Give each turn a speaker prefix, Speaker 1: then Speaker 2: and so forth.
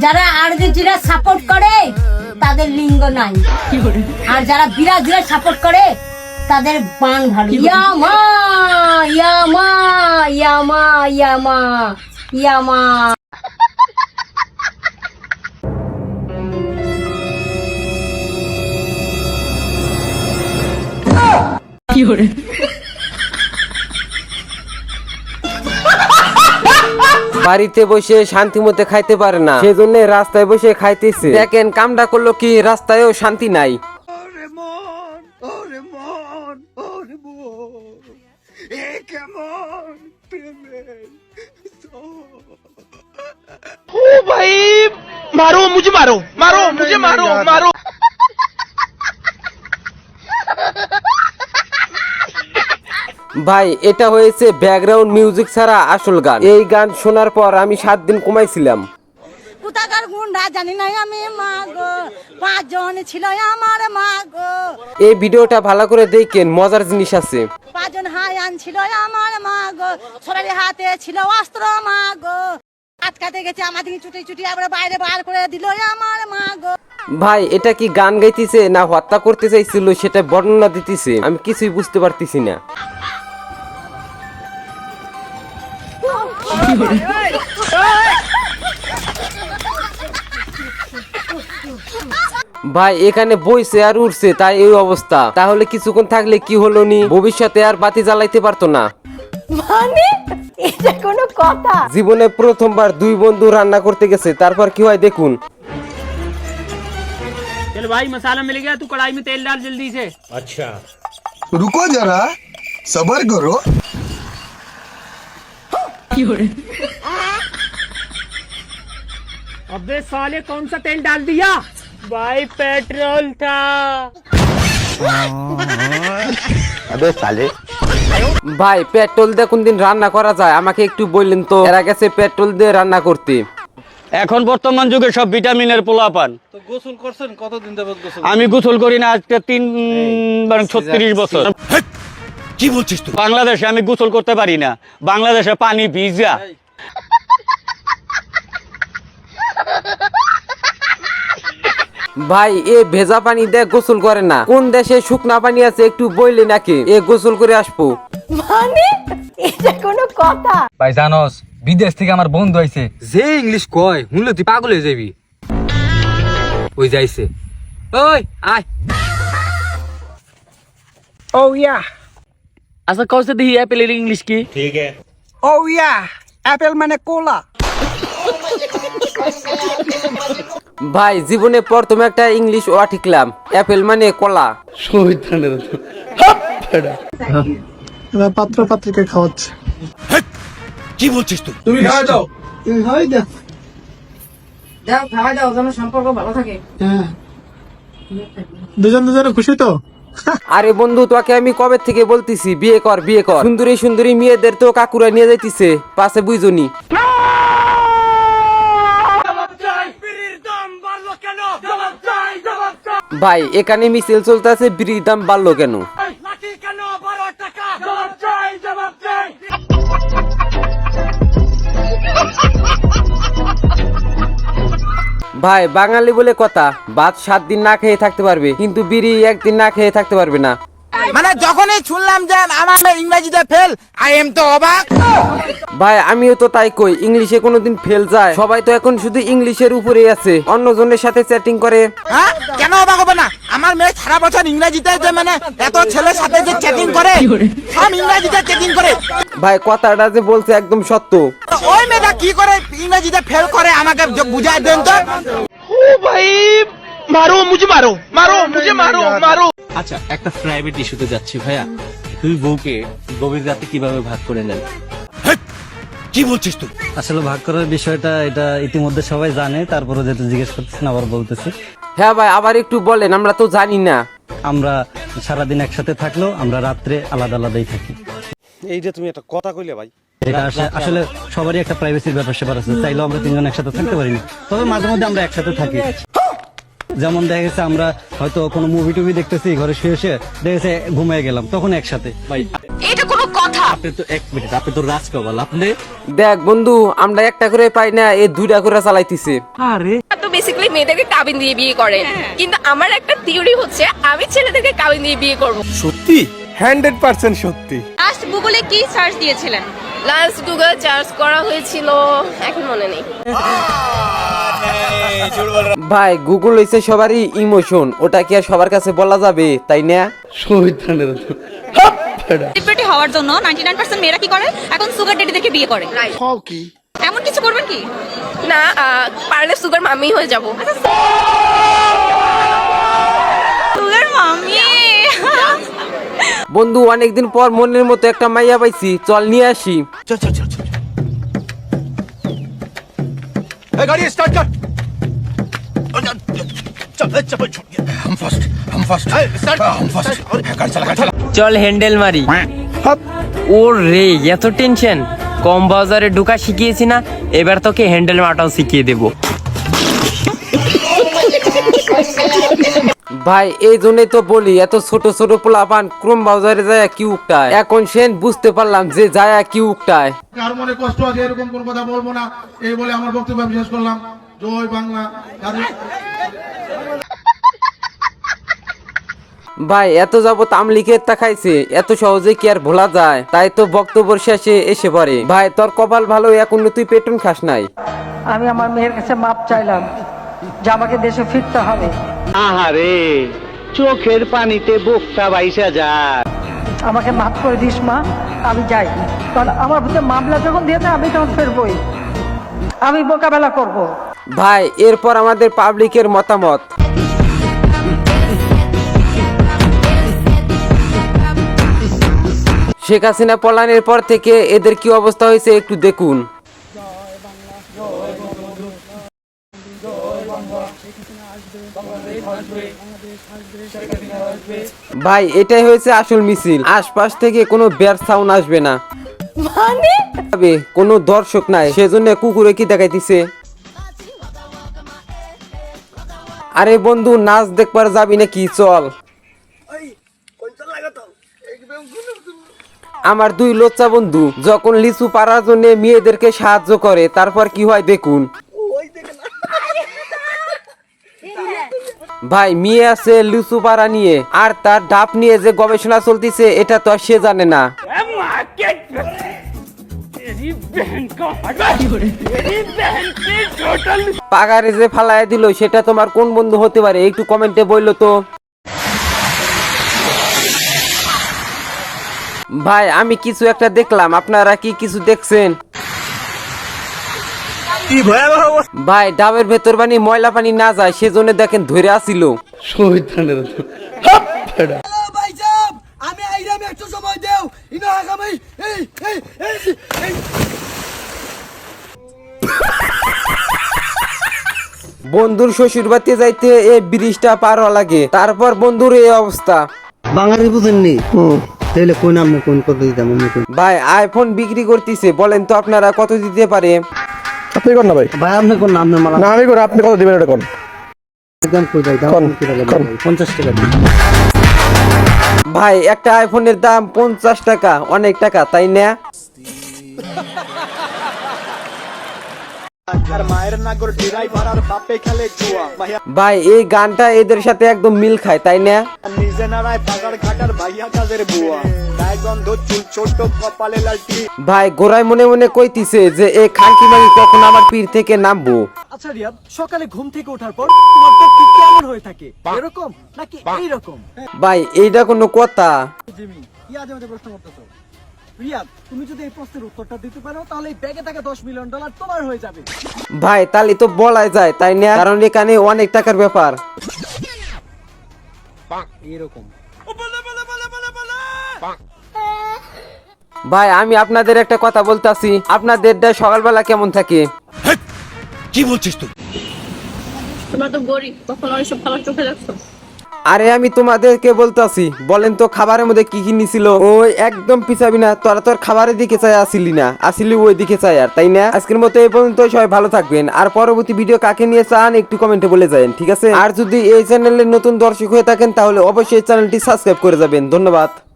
Speaker 1: যারা Argentina support করে তাদের লিঙ্গ নাই। আর যারা ব্রাজিল সাপোর্ট করে তাদের বান ভালো। ইয়ামা ইয়ামা ইয়ামা ইয়ামা ইয়ামা।
Speaker 2: বাড়িতে বসে শান্তি মতে খাইতে পারে না। সেজন্য রাস্তায় বসে খাইতেছে। দেখেন কামটা করল কি রাস্তায়ও শান্তি নাই।
Speaker 3: ও ভাই মারো মুঝে মারো মারো মুঝে মারো মারো।
Speaker 2: ভাই এটা হয়েছে ব্যাকগ্রাউন্ড মিউজিক ছাড়া আসল গান। এই গান শোনার পর আমি সাত দিন কমাইছিলাম
Speaker 1: কোথাকার গুন্ডা জানি না আমি মা গো। পাঁচজন ছিল আমার মা গো।
Speaker 2: এই ভিডিওটা ভালো করে দেখেন মজার জিনিস আছে।
Speaker 1: পাঁচজন হায়ান ছিল আমার মা গো। সরারি হাতে ছিল অস্ত্র মা গো। আটকাতে গেছে আমাদের চুটি চুটি আবার বাইরে বার করে দিল আমার মা গো।
Speaker 2: ভাই এটা কি গান গাইতেছে না হত্যা করতে চাইছিল সেটা বর্ণনা দিতেছে? আমি কিছুই বুঝতে পারতেছি না। ভাই এখানে বইছে আর উঠছে তাই এই অবস্থা তাহলে কিছুক্ষণ থাকলে কি হলো নি ভবিষ্যতে আর বাতি জ্বালাইতে পারতো না
Speaker 1: মানে এটা কোনো কথা
Speaker 2: জীবনে প্রথমবার দুই বন্ধু রান্না করতে গেছে তারপর কি হয় দেখুন
Speaker 4: चल भाई मसाला मिल गया तू कढ़ाई में तेल डाल जल्दी से
Speaker 5: रुको जरा सबर करो
Speaker 4: अबे साले कौन सा तेल डाल दिया भाई पेट्रोल था
Speaker 2: ভাই পেট্রোল দিয়ে কোনদিন রান্না করা যায় আমাকে একটু বললেন তো এরা গেছে পেট্রোল দিয়ে রান্না করতে
Speaker 6: এখন বর্তমান যুগে সব ভিটামিনের পোলা পান
Speaker 7: গোসল করছেন কতদিন যাবত গোসল
Speaker 6: আমি গোসল করি না আজকে তিন মানে ছত্রিশ বছর
Speaker 3: কি বলছিস তুই?
Speaker 6: বাংলাদেশে আমি গোসল করতে পারি না। বাংলাদেশে পানি ভিজা।
Speaker 2: ভাই এ ভেজা পানি দিয়ে গোসল করে না। কোন দেশে শুকনা পানি আছে একটু বইলে নাকি? এ গোসল করে আসব।
Speaker 1: মানে? এটা কোনো কথা।
Speaker 8: ভাই জানস বিদেশ থেকে আমার বন্ধু আইছে। যে ইংলিশ কয় শুনলে তুই পাগল হয়ে যাবি। ওই যাইছে ওই আয়।
Speaker 4: ओ আচ্ছা কও দি অ্যাপেল ইন ইংলিশ কি? ঠিক है
Speaker 7: ও ইয়া অ্যাপেল মানে কোলা।
Speaker 2: ভাই জীবনে প্রথমে একটা ইংলিশ ওয়া ঠিকলাম অ্যাপেল মানে কলা।
Speaker 5: শহীদানের এবার পাত্র পাত্রকে খাওয়াচ্ছে।
Speaker 3: কি বলছিস তুই?
Speaker 7: তুমি খাওয়া দাও।
Speaker 5: তুমি খাওয়াই
Speaker 1: দাও। দাও খাওয়া দাও যেন সম্পর্ক ভালো থাকে। হ্যাঁ।
Speaker 5: দুজন দুজনে খুশি তো?
Speaker 2: আরে বন্ধু, তোকে আমি কবে থেকে বলতেছি, বিয়ে কর বিয়ে কর। সুন্দরী সুন্দরী মেয়েদের তো কাকুরা নিয়ে যাইতেছে, পাশে বুঝনি। ভাই, এখানে মিছিল চলতেছে, বিড়ির দাম বাড়লো কেন? ভাই, বাঙালি বলে কথা, ভাত সাত দিন না খেয়ে থাকতে পারবে, কিন্তু বিড়ি একদিন না খেয়ে থাকতে পারবে না।
Speaker 3: মানে যখনই শুনলাম যে আমার ইংরেজিতে ফেল আই এম তো অবাক।
Speaker 2: ভাই আমিও তো তাই কই ইংলিশে কোনোদিন ফেল যায়। সবাই তো এখন শুধু ইংলিশের উপরেই আছে। অন্যজনের সাথে চ্যাটিং করে।
Speaker 3: হ্যাঁ? কেন অবাক হবে না? আমার মেয়ে সারা বছর ইংরেজিতে যে মানে এত ছেলের সাথে যে চ্যাটিং করে সব ইংরেজিতে চ্যাটিং করে।
Speaker 2: ভাই কথাটা যে বলছে একদম সত্য।
Speaker 3: ওই মেয়েটা কি করে ইংরেজিতে ফেল করে আমাকে বুঝাই দেন তো। ও ভাই মারো মুঝে মারো মারো মুঝে মারো মারো।
Speaker 9: আচ্ছা একটা প্রাইভেট ইস্যুতে যাচ্ছি ভাইয়া। তুই বউকে গভীর রাতে কীভাবে ভাগ করে নেন?
Speaker 3: কি বলছিস তুই?
Speaker 6: আসলে ভাগ করার বিষয়টা এটা ইতিমধ্যে সবাই জানে তারপরে যেহেতু জিজ্ঞেস করতেছেন আবার বলতেছি।
Speaker 2: হ্যাঁ ভাই আবার একটু বলেন আমরা তো জানি না।
Speaker 6: আমরা সারাদিন একসাথে থাকলেও আমরা রাত্রে আলাদা আলাদাই থাকি।
Speaker 7: এইটা তুমি একটা কথা কইলে ভাই।
Speaker 6: এটা আসলে- আসলে সবারই একটা প্রাইভেসির ব্যাপার স্যাপার আছে। চাইলেও আমরা তিনজন একসাথে থাকতে পারি না। তবে মাঝে মধ্যে আমরা একসাথে থাকি। যেমন দেখা গেছে আমরা হয়তো কোনো মুভি টুভি দেখতেছি ঘরে শুয়ে শুয়ে দেখা গেছে ঘুমিয়ে গেলাম তখন একসাথে।
Speaker 9: ভাই
Speaker 1: এটা কোনো কথা।
Speaker 9: আপনি তো এক মিনিট আপনি তো রাজ আপনি
Speaker 2: দেখ বন্ধু আমরা একটা করে পাই না এ দুইটা করে চালাইতেছে।
Speaker 10: তো বেসিক্যালি মেয়েদেরকে কাবিন দিয়ে বিয়ে করে। কিন্তু আমার একটা থিওরি হচ্ছে আমি ছেলেদেরকে কাবিন দিয়ে বিয়ে করব।
Speaker 5: সত্যি? হান্ড্রেড পার্সেন্ট সত্যি।
Speaker 10: লাস্ট গুগলে কি সার্চ দিয়েছিলেন? লাস্ট গুগল সার্চ করা হয়েছিল এখন মনে নেই।
Speaker 2: ভাই গুগল হইছে সবারই ইমোশন ওটা কি আর সবার কাছে বলা যাবে তাই না?
Speaker 10: শহীদানের হওয়ার জন্য 99% মেয়েরা কি করে? এখন সুগার ডেডি দেখে বিয়ে করে। কি? এমন কিছু করবেন কি? না পারলে সুগার মামি হয়ে যাব। সুগার মামি
Speaker 2: বন্ধু অনেকদিন পর মনের মতো একটা মাইয়া পাইছি। চল নিয়ে আসি।
Speaker 3: চল চল চল চল গাড়ি স্টার্ট কর।
Speaker 4: চল হ্যান্ডেল মারি। ও রে এত টেনশন কম বাজারে ঢুকা শিখিয়েছি না এবার তোকে হ্যান্ডেল মারাটাও শিখিয়ে দেবো।
Speaker 2: ভাই এই জন্যই তো বলি এত ছোট ছোট পোলাপান ক্রম বাজারে যায় কি উকটায়? এখন সেন বুঝতে পারলাম যে যায় কি উকটায়।
Speaker 5: কার মনে কষ্ট আছে এরকম কোন কথা বলব না এই বলে আমার বক্তব্য আমি শেষ করলাম। জয় বাংলা।
Speaker 2: ভাই এত যাবত আমলিকের তাকাইছে এত সহজে কি আর ভোলা যায়? তাই তো বক্তব্য শেষে এসে পড়ে। ভাই তোর কপাল ভালো এখন তুই পেটন খাস নাই।
Speaker 7: আমি আমার মেয়ের কাছে মাপ চাইলাম যে আমাকে দেশে ফিরতে হবে।
Speaker 4: আহারে চোখের পানিতে বুকটা বাইসা যায়
Speaker 7: আমাকে মাফ করে দিস মা আমি যাই। কারণ আমার ভিতরে মামলা যখন দিয়েছে আমি তখন ফিরবই। আমি মোকাবেলা করব।
Speaker 2: ভাই এরপর আমাদের পাবলিকের মতামত। শেখ হাসিনা পলানের পর থেকে এদের কি অবস্থা হয়েছে একটু দেখুন। ভাই এটাই হয়েছে আসল মিছিল। আশপাশ থেকে কোনো বের সাউন্ড আসবে না। তবে কোনো দর্শক নাই সেজন্য কুকুরে কি দেখাইতেছে? আরে বন্ধু নাচ দেখবার যাবি নাকি? চল। আমার দুই লোচ্চা বন্ধু, যখন লিচু পাড়ার জন্য মেয়েদেরকে সাহায্য করে, তারপর কি হয় দেখুন। ভাই, মেয়ে আছে লিচু পাড়া নিয়ে, আর তার ডাব নিয়ে যে গবেষণা চলতিছে, এটা তো সে জানে না। পাগারে যে ফালায় দিল, সেটা তোমার কোন বন্ধু হতে পারে? একটু কমেন্টে বলল তো। ভাই আমি কিছু একটা দেখলাম। আপনারা কি কিছু দেখছেন? ভাই ডাবের ভেতর পানি ময়লা পানি না যায় সেজন্য দেখেন ধরে আসিল।
Speaker 3: আমি আইরাম একটু সময় দেও। ইনো আগামী এই এই এই
Speaker 2: বন্ধুর শ্বশুর বাড়িতে যাইতে এই ব্রিজটা পার হওয়া লাগে। তারপর বন্ধুর এই অবস্থা।
Speaker 6: বাঙালি বুঝেননি? তাহলে কোন আমি কোন কত দিতাম আমি কোন
Speaker 2: ভাই আইফোন বিক্রি করতেছে বলেন তো আপনারা কত দিতে পারে?
Speaker 5: আপনি কোন না ভাই?
Speaker 6: ভাই আপনি কোন নাম মালা
Speaker 5: না আমি কোন আপনি কত দিবেন এটা কোন?
Speaker 6: একদম কই ভাই? দাম কি টাকা দিবেন ভাই? পঞ্চাশ টাকা দিন।
Speaker 2: ভাই একটা আইফোনের দাম পঞ্চাশ টাকা অনেক টাকা তাই না? ভাই এই গানটা এদের সাথে একদম মিল খায় তাই না? ভাই গোড়ায় মনে মনে কইতিছে যে এই খানকি মাগি কখন আমার পীর থেকে নামবো।
Speaker 4: আচ্ছা রিয়াদ সকালে ঘুম থেকে ওঠার পর তোমার পেট কেমন হয়ে থাকে? এরকম নাকি এইরকম?
Speaker 2: ভাই এইটা কোনো কথা।
Speaker 4: জিমি কি আজে বাজে প্রশ্ন করতেছো। রিয়াদ তুমি যদি এই প্রশ্নের উত্তরটা দিতে পারো তাহলে এই ব্যাগে থাকা দশ মিলিয়ন ডলার তোমার হয়ে যাবে।
Speaker 2: ভাই তাহলে তো বলাই যায় তাই না? কারণ এখানে অনেক টাকার ব্যাপার।
Speaker 4: এরকম।
Speaker 2: ভাই আমি আপনাদের একটা কথা বলতাছি আপনাদের ডে সকালবেলা কেমন থাকে?
Speaker 10: তোমরা তো গরিব কখনো এইসব খাবার চোখে দেখছ?
Speaker 2: আরে আমি তোমাদেরকে বলতেছি, বলেন তো খাবারের মধ্যে কি কি নিছিল? ওই একদম পিছাবি না, তোরা তোর খাবারের দিকে চাই আসিলি না, আসিলি ওই দিকে চাই আর, তাই না? আজকের মতো এই পর্যন্ত সবাই ভালো থাকবেন। আর পরবর্তী ভিডিও কাকে নিয়ে চান একটু কমেন্টে বলে যাবেন, ঠিক আছে? আর যদি এই চ্যানেলের নতুন দর্শক হয়ে থাকেন, তাহলে অবশ্যই চ্যানেলটি সাবস্ক্রাইব করে যাবেন। ধন্যবাদ।